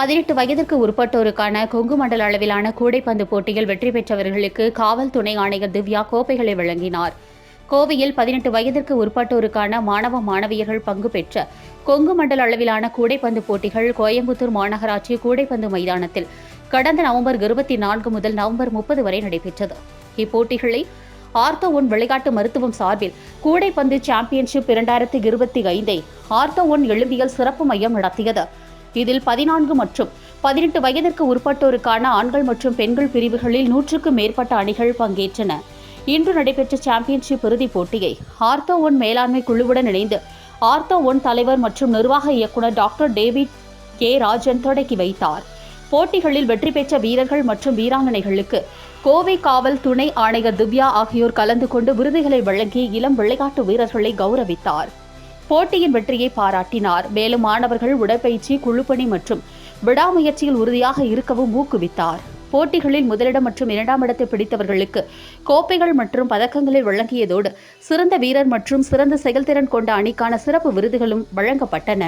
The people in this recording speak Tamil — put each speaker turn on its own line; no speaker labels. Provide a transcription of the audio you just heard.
பதினெட்டு வயதிற்கு உட்பட்டோருக்கான கொங்கு மண்டல அளவிலான கூடைப்பந்து போட்டியில் வெற்றி பெற்றவர்களுக்கு காவல் துணை ஆணையர் திவ்யா கோப்பைகளை வழங்கினார். கோவையில் பதினெட்டு வயதிற்கு உட்பட்டோருக்கான மாணவ மாணவியர்கள் பங்கு பெற்ற கொங்கு மண்டல அளவிலான கூடைப்பந்து போட்டிகள் கோயம்புத்தூர் மாநகராட்சி கூடைப்பந்து மைதானத்தில் கடந்த நவம்பர் இருபத்தி நான்கு முதல் நவம்பர் முப்பது வரை நடைபெற்றது. இப்போட்டிகளை ஆர்த்தோ ஒன் விளையாட்டு மருத்துவம் சார்பில் கூடைப்பந்து சாம்பியன்ஷிப் இரண்டாயிரத்தி இருபத்தி ஐந்தை ஆர்த்தோ ஒன் எழும்பியல் சிறப்பு மையம் நடத்தியது. இதில் பதினான்கு மற்றும் பதினெட்டு வயதிற்கு உட்பட்டோருக்கான ஆண்கள் மற்றும் பெண்கள் பிரிவுகளில் நூற்றுக்கும் மேற்பட்ட அணிகள் பங்கேற்றன. இன்று நடைபெற்ற சாம்பியன்ஷிப் இறுதிப் போட்டியை ஆர்த்தோ ஒன் மேலாண்மை குழுவுடன் இணைந்து ஆர்த்தோ ஒன் தலைவர் மற்றும் நிர்வாக இயக்குனர் டாக்டர் டேவிட் கே. ராஜன் தொடக்கி வைத்தார். போட்டிகளில் வெற்றி பெற்ற வீரர்கள் மற்றும் வீராங்கனைகளுக்கு கோவை காவல் துணை ஆணையர் திவ்யா ஆகியோர் கலந்து கொண்டு விருதுகளை வழங்கி இளம் விளையாட்டு வீரர்களை கௌரவித்தார். போட்டியின் வெற்றியை பாராட்டினார். மேலும் மாணவர்கள் உடற்பயிற்சி குழுப்பணி மற்றும் விடாமுயற்சியில் உறுதியாக இருக்கவும் ஊக்குவித்தார். போட்டிகளில் முதலிடம் மற்றும் இரண்டாம் இடத்தை பிடித்தவர்களுக்கு கோப்பைகள் மற்றும் பதக்கங்களை வழங்கியதோடு சிறந்த வீரர் மற்றும் சிறந்த செயல்திறன் கொண்ட அணிக்கான சிறப்பு விருதுகளும் வழங்கப்பட்டன.